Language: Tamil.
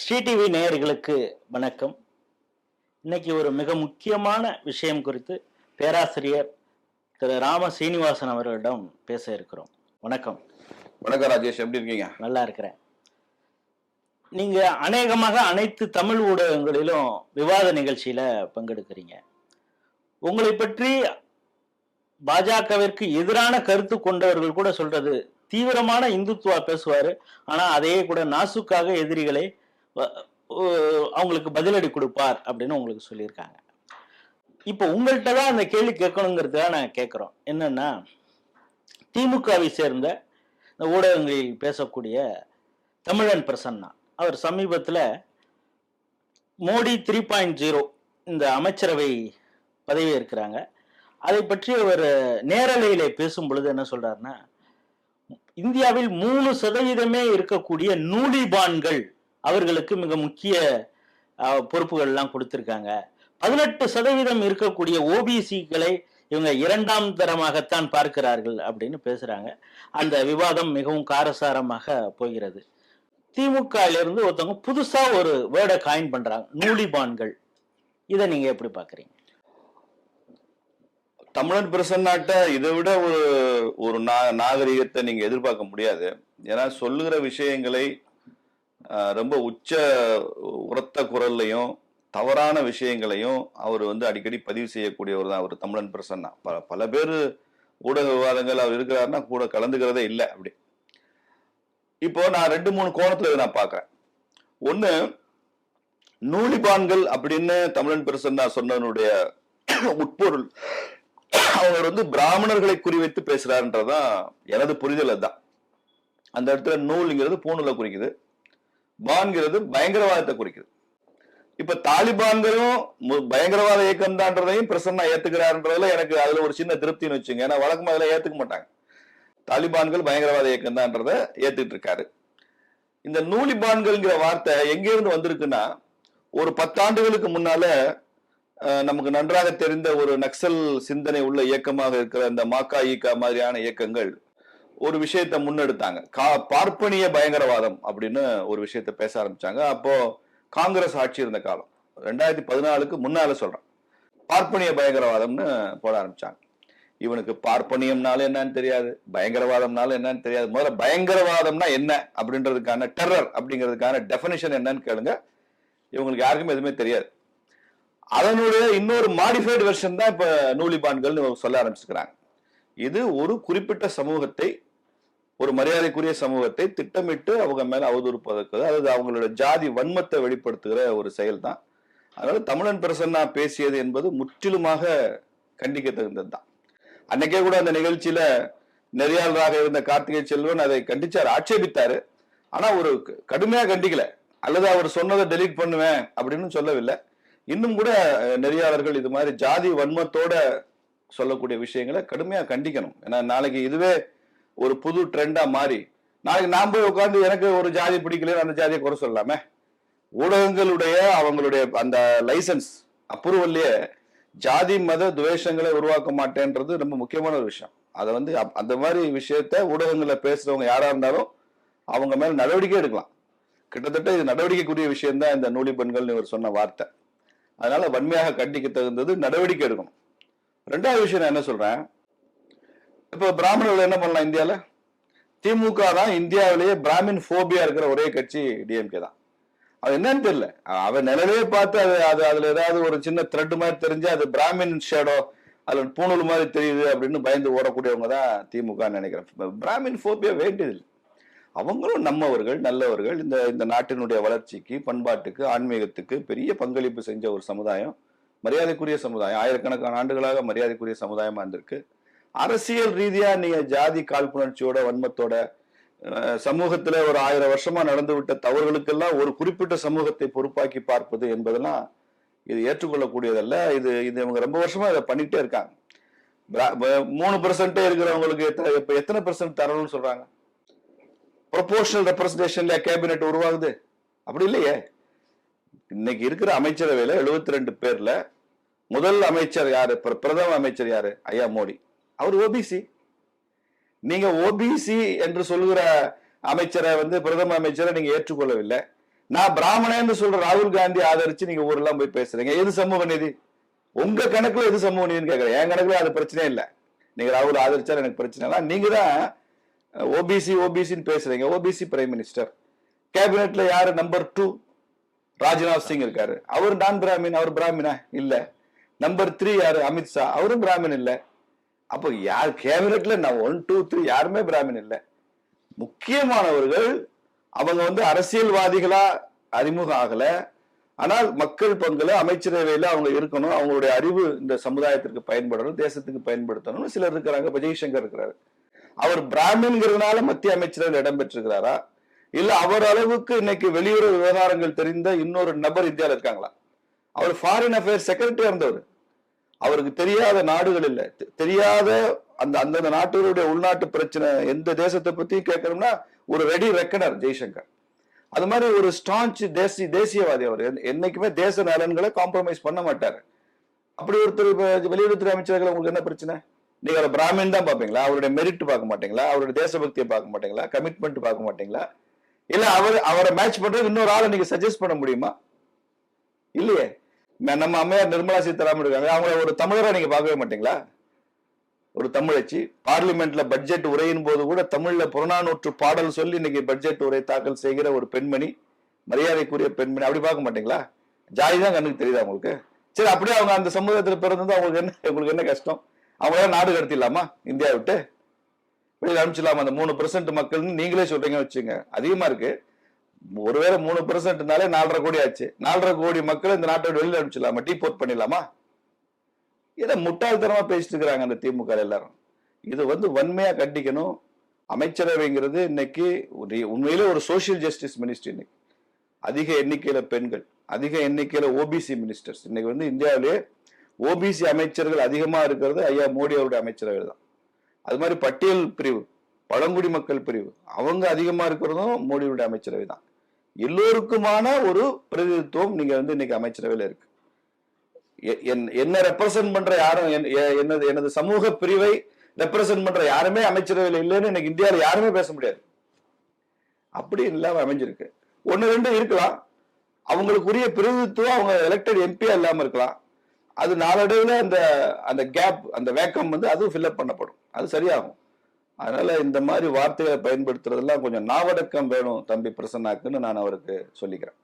ஸ்ரீ டிவி நேயர்களுக்கு வணக்கம். இன்னைக்கு ஒரு மிக முக்கியமான விஷயம் குறித்து பேராசிரியர் திரு ராம சீனிவாசன் அவர்களிடம் பேச இருக்கிறோம். வணக்கம். வணக்கம் ராஜேஷ் எப்படி இருக்கீங்க? நல்லா இருக்கிறேன். நீங்க அநேகமாக அனைத்து தமிழ் ஊடகங்களிலும் விவாத நிகழ்ச்சியில பங்கெடுக்கிறீங்க. உங்களை பற்றி பாஜகவிற்கு எதிரான கருத்து கொண்டவர்கள் கூட சொல்றது தீவிரமான இந்துத்துவா பேசுவாரு. ஆனா அதையே கூட நாசுக்காக எதிரிகளை அவங்களுக்கு பதிலடி கொடுப்பார் அப்படின்னு உங்களுக்கு சொல்லியிருக்காங்க. இப்போ உங்கள்கிட்ட தான் அந்த கேள்வி கேட்கணுங்கிறதுக்காக நான் கேட்குறோம். என்னன்னா திமுகவை சேர்ந்த இந்த ஊடகங்களில் பேசக்கூடிய தமிழன் பிரசன்னா அவர் சமீபத்தில் மோடி த்ரீ பாயிண்ட் ஜீரோ இந்த அமைச்சரவை பதவி இருக்கிறாங்க அதை பற்றி அவர் நேரலையில் பேசும் பொழுது என்ன சொல்றாருன்னா இந்தியாவில் மூணு சதவீதமே இருக்கக்கூடிய நூலிபான்கள் அவர்களுக்கு மிக முக்கிய அஹ், பொறுப்புகள்லாம் கொடுத்திருக்காங்க. பதினெட்டு சதவீதம் இருக்கக்கூடிய ஓபிசிகளை இவங்க இரண்டாம் தரமாகத்தான் பார்க்கிறார்கள் அப்படின்னு பேசுறாங்க. அந்த விவாதம் மிகவும் காரசாரமாக போகிறது. திமுகலிருந்து ஒருத்தவங்க புதுசா ஒரு வேர்டை காயின் பண்றாங்க. நூலிபான்கள். இதை நீங்க எப்படி பாக்குறீங்க தமிழன் பிரசன்னாட்ட இதை விட ஒரு ஒரு நா- நாகரிகத்தை நீங்க எதிர்பார்க்க முடியாது. ஏன்னா சொல்லுகிற விஷயங்களை ரொம்ப உச்ச உரத்த குரல்லையும் தவறான விஷயங்களையும் அவர் வந்து அடிக்கடி பதிவு செய்யக்கூடியவர் தான் அவர் தமிழன் பிரசன்னா. பல பல பேர் ஊடக விவாதங்கள் அவர் இருக்கிறாருன்னா கூட கலந்துக்கிறதே இல்லை அப்படி. இப்போ நான் ரெண்டு மூணு கோணத்துல இதை நான் பார்க்குறேன். ஒன்று நூலிபான்கள் அப்படின்னு தமிழன் பிரசன்னா சொன்னதனுடைய உட்பொருள் அவர் வந்து பிராமணர்களை குறிவைத்து பேசுறாருன்றதான் எனது புரிதல் அதுதான். அந்த இடத்துல நூல்ங்கிறது பூணூலை குறிக்குது. பான்கிறது பயங்கரவாதத்தை குறிக்குது. இப்ப தாலிபான்களும் பயங்கரவாத இயக்கம் தான்றதையும் பிரசன்னா ஏத்துக்கிறாருன்றதுல எனக்கு அதுல ஒரு சின்ன திருப்தின்னு வச்சுங்க. ஏன்னா வழக்கமா அதுல ஏத்துக்க மாட்டாங்க. தாலிபான்கள் பயங்கரவாத இயக்கம் தான்றத ஏத்துக்கிட்டு இருக்காரு இந்த நூலிபான்கள்ங்கிற வார்த்தை எங்கேருந்து வந்திருக்குன்னா ஒரு பத்தாண்டுகளுக்கு முன்னால நமக்கு நன்றாக தெரிந்த ஒரு நக்சல் சிந்தனை உள்ள இயக்கமாக இருக்கிற இந்த மாக்கா ஈக்கா மாதிரியான இயக்கங்கள் ஒரு விஷயத்த முன்னெடுத்தாங்க. கா பார்ப்பனிய பயங்கரவாதம் அப்படின்னு ஒரு விஷயத்த பேச ஆரம்பிச்சாங்க. அப்போ காங்கிரஸ் ஆட்சி இருந்த காலம். ரெண்டாயிரத்தி பதினாலுக்கு முன்னால சொல்றேன். பார்ப்பனிய பயங்கரவாதம்னு போட ஆரம்பிச்சாங்க. இவனுக்கு பார்ப்பனியம்னால என்னன்னு தெரியாது பயங்கரவாதம்னால என்னன்னு தெரியாது. முதல்ல பயங்கரவாதம்னா என்ன அப்படின்றதுக்கான டெரர் அப்படிங்கிறதுக்கான டெஃபினிஷன் என்னன்னு கேளுங்க. இவங்களுக்கு யாருக்குமே எதுவுமே தெரியாது. அதனுடைய இன்னொரு மாடிஃபைடு வெர்ஷன் தான் இப்ப நூலிபான்கள்னு சொல்ல ஆரம்பிச்சுக்கிறாங்க. இது ஒரு குறிப்பிட்ட சமூகத்தை ஒரு மரியாதைக்குரிய சமூகத்தை திட்டமிட்டு அவங்க மேல அவதூறு பதக்குது அதாவது அவங்களோட ஜாதி வன்மத்தை வெளிப்படுத்துகிற ஒரு செயல் தான் அதனால தமிழன் பிரசன்னா பேசியது என்பது முற்றிலுமாக கண்டிக்க தகுந்தது தான் அன்னைக்கே கூட அந்த நிகழ்ச்சியில நெறியாளராக இருந்த கார்த்திகை செல்வன் அதை கண்டிச்சார் ஆட்சேபித்தாரு. ஆனா ஒரு கடுமையா கண்டிக்கல. அல்லது அவர் சொன்னதை டெலீட் பண்ணுவேன் அப்படின்னு சொல்லவில்லை. இன்னும் கூட நெறியாளர்கள் இது மாதிரி ஜாதி வன்மத்தோட சொல்லக்கூடிய விஷயங்களை கடுமையா கண்டிக்கணும். ஏன்னா நாளைக்கு இதுவே ஒரு புது ட்ரெண்டா மாறி நாளைக்கு நான் போய் உட்காந்து எனக்கு ஒரு ஜாதி பிடிக்கல அந்த ஜாதியை குறை சொல்லலாமே ஊடகங்களுடைய அவங்களுடைய அந்த லைசன்ஸ் அப்ரூவல்லையே ஜாதி மத துவேஷங்களை உருவாக்க மாட்டேன்றது ரொம்ப முக்கியமான ஒரு விஷயம். அதை வந்து அப்- அந்த மாதிரி விஷயத்த ஊடகங்களில் பேசுறவங்க யாரா இருந்தாலும் அவங்க மேல நடவடிக்கை எடுக்கலாம். கிட்டத்தட்ட இது நடவடிக்கைக்குரிய விஷயம்தான் இந்த இந்த நூலிபெண்கள் இவர் சொன்ன வார்த்தை. அதனால வன்மையாக கண்டிக்க தகுந்தது நடவடிக்கை எடுக்கணும். ரெண்டாவது விஷயம் நான் என்ன சொல்றேன்? இப்போ பிராமணர்கள் என்ன பண்ணலாம் இந்தியாவில் திமுக தான் இந்தியாவிலேயே பிராமின் ஃபோபியா இருக்கிற ஒரே கட்சி டிஎம்கே தான். அது என்னன்னு தெரியல. அவன் நிலவே பார்த்து அது அது அதில் ஏதாவது ஒரு சின்ன த்ரெட் மாதிரி தெரிஞ்சு அது பிராமின் ஷேடோ அதில் பூணூல் மாதிரி தெரியுது அப்படின்னு பயந்து ஓடக்கூடியவங்க தான் திமுக நினைக்கிறேன். பிராமின் ஃபோபியா வேண்டியதில்லை. அவங்களும் நம்மவர்கள் நல்லவர்கள். இந்த இந்த நாட்டினுடைய வளர்ச்சிக்கு பண்பாட்டுக்கு ஆன்மீகத்துக்கு பெரிய பங்களிப்பு செஞ்ச ஒரு சமுதாயம் மரியாதைக்குரிய சமுதாயம். ஆயிரக்கணக்கான ஆண்டுகளாக மரியாதைக்குரிய சமுதாயமாக இருந்திருக்கு. அரசியல் ரீதியா நீங்க ஜாதி காழ்ப்புணர்ச்சியோட வன்மத்தோட சமூகத்துல ஒரு ஆயிரம் வருஷமா நடந்து விட்ட தவறுகளுக்கெல்லாம் ஒரு குறிப்பிட்ட சமூகத்தை பொறுப்பாக்கி பார்ப்பது என்பதெல்லாம் இது ஏற்றுக்கொள்ளக்கூடியதல்ல. இது இது இவங்க ரொம்ப வருஷமா இதை பண்ணிட்டே இருக்காங்க. மூணு பெர்சன்டே இருக்கிறவங்களுக்கு எத்தனை இப்ப எத்தனை பெர்சென்ட் தரணும்னு சொல்றாங்க? ப்ரொபோஷனல் ரெப்ரஸன்டேஷன்ல கேபினெட் உருவாகுது. அப்படி இல்லையே? இன்னைக்கு இருக்கிற அமைச்சரவையில 72 ரெண்டு பேர்ல முதல் அமைச்சர் யாரு? பிரதம அமைச்சர் யாரு? ஐயா மோடி. அவர் ஓபிசி நீங்க ஓபிசி என்று சொல்கிற அமைச்சரை வந்து பிரதம அமைச்சரை நீங்க ஏற்றுக்கொள்ளவில்லை. நான் பிராமணன்னு சொல்ற ராகுல் காந்தி ஆதரிச்சு நீங்க ஊரெல்லாம் போய் பேசுறீங்க. எது சமூக நீதி? உங்க கணக்குல எது சமூக நீதினு கேட்கறேன் என் கணக்குல அது பிரச்சனையே இல்லை. நீங்க ராகுல் ஆதரிச்சா எனக்கு பிரச்சனை இல்லை. நீங்க தான் ஓபிசி ஓபிசின்னு பேசுறீங்க. ஓபிசி பிரைம் மினிஸ்டர் கேபினெட்ல யாரு நம்பர் டூ ராஜ்நாத் சிங் இருக்காரு. அவர் நான் பிராமின் அவர் பிராமினா? இல்ல. நம்பர் த்ரீ யாரு? அமித்ஷா அவரும் பிராமின் இல்லை. அப்போ யார் கேபினட்ல நான் ஒன் டூ த்ரீ யாருமே பிராமின் இல்லை. முக்கியமானவர்கள் அவங்க வந்து அரசியல்வாதிகளா அறிமுகம் ஆகல. ஆனால் மக்கள் பங்குல அமைச்சரவையில் அவங்க இருக்கணும். அவங்களுடைய அறிவு இந்த சமுதாயத்திற்கு பயன்படணும் தேசத்துக்கு பயன்படுத்தணும்னு சிலர் இருக்கிறாங்க. விஜய்சங்கர் இருக்கிறாரு. அவர் பிராமின்கிறதுனால மத்திய அமைச்சரவையில் இடம்பெற்றிருக்கிறாரா இல்ல அவர் அளவுக்கு இன்னைக்கு வெளியுறவு விவகாரங்கள் தெரிந்த இன்னொரு நபர் இந்தியாவில் இருக்காங்களா? அவர் ஃபாரின் அஃபேர்ஸ் செக்ரட்டரியா இருந்தவர். அவருக்கு தெரியாத நாடுகள் இல்லை. தெ- தெரியாத அந்த அந்தந்த நாட்டுகளுடைய உள்நாட்டு பிரச்சனை எந்த தேசத்தை பத்தியும் கேட்கணும்னா ஒரு ரெடி ரெக்கனர் ஜெய்சங்கர். அது மாதிரி ஒரு ஸ்டான்ச் தேசி தேசியவாதி அவர். என்னைக்குமே தேச நலன்களை காம்ப்ரமைஸ் பண்ண மாட்டார். அப்படி ஒருத்தர் இப்ப வெளியுறவுத்துறை அமைச்சர்கள் உங்களுக்கு என்ன பிரச்சனை? நீங்க அவரை பிராமின் தான் பார்ப்பீங்களா? அவருடைய மெரிட் பார்க்க மாட்டீங்களா? அவருடைய தேசபக்தியை பார்க்க மாட்டீங்களா? கமிட்மெண்ட் பார்க்க மாட்டீங்களா? இல்ல அவர் அவரை மேட்ச் பண்றது இன்னொரு ஆளை நீங்க சஜஸ்ட் பண்ண முடியுமா? இல்லையே. நம்ம அம்மையார் நிர்மலா சீதாராமன் இருக்காங்க. அவங்கள ஒரு தமிழரா நீங்க பார்க்கவே மாட்டீங்களா? ஒரு தமிழச்சி. பார்லிமெண்ட்ல பட்ஜெட் உரையின் போது கூட தமிழ்ல புறநானூற்று பாடல் சொல்லி இன்னைக்கு பட்ஜெட் உரை தாக்கல் செய்கிற ஒரு பெண்மணி மரியாதைக்குரிய பெண்மணி அப்படி பார்க்க மாட்டீங்களா? ஜாதி தான் கண்ணுக்கு தெரியுதா உங்களுக்கு? சரி அப்படியே அவங்க அந்த சமூகத்தில் பிறந்தது அவங்களுக்கு என்ன உங்களுக்கு என்ன கஷ்டம்? அவங்களாம் நாடு கடத்திடலாமா? இந்தியா விட்டு? வெளியில் அனுப்பிச்சிடலாமா அந்த மூணு பெர்சன்ட் மக்கள்னு நீங்களே சொல்றீங்க வச்சுங்க அதிகமா இருக்கு. ஒருவேளை மூணு பெர்சென்ட்னாலே நாலரை கோடி ஆச்சு. நாலரை கோடி மக்கள் இந்த நாட்டை வெளியில் அனுப்பிச்சிடலாமா? டீ போர்ட் பண்ணிடலாமா? இதை முட்டாள்தனமா பேசிட்டு இருக்கிறாங்க அந்த திமுக எல்லாரும். இது வந்து வன்மையா கண்டிக்கணும். அமைச்சரவைங்கிறது இன்னைக்கு ஒரு- உண்மையிலே ஒரு சோஷியல் ஜஸ்டிஸ் மினிஸ்ட்ரி இன்னைக்கு. அதிக எண்ணிக்கையில பெண்கள் அதிக எண்ணிக்கையில ஓபிசி மினிஸ்டர்ஸ் இன்னைக்கு வந்து இந்தியாவிலேயே ஓபிசி அமைச்சர்கள் அதிகமா இருக்கிறது ஐயா மோடி அவருடைய அமைச்சரவை தான். அது மாதிரி பட்டியல் பிரிவு பழங்குடி மக்கள் பிரிவு அவங்க அதிகமா இருக்கிறதும் மோடியுடைய அமைச்சரவை தான். எல்லோருக்குமான ஒரு பிரதிநிதித்துவம் நீங்க வந்து இன்னைக்கு அமைச்சரவையில இருக்கு. எ- என்- என்ன ரெப்ரசன்ட் பண்ற யாரும் என்- எனது எனது சமூக பிரிவை ரெப்ரசன்ட் பண்ற யாருமே அமைச்சரவையில் இல்லைன்னு எனக்கு இந்தியாவில் யாருமே பேச முடியாது. அப்படி இல்லாம அமைஞ்சிருக்கு. ஒன்று ரெண்டு இருக்கலாம். அவங்களுக்குரிய பிரதிநிதித்துவம் அவங்க எலெக்டட் எம்பியா இல்லாமல் இருக்கலாம். அது நாளடைவில் அந்த அந்த கேப் அந்த வேக்கம் வந்து அதுவும் ஃபில்அப் பண்ணப்படும். அது சரியாகும். அதனால இந்த மாதிரி வார்த்தைகளை பயன்படுத்துறதெல்லாம் கொஞ்சம் நாவடக்கம் வேணும் தம்பி பிரசன்னாக்குன்னு நான் அவருக்கு சொல்லிக்கிறேன்.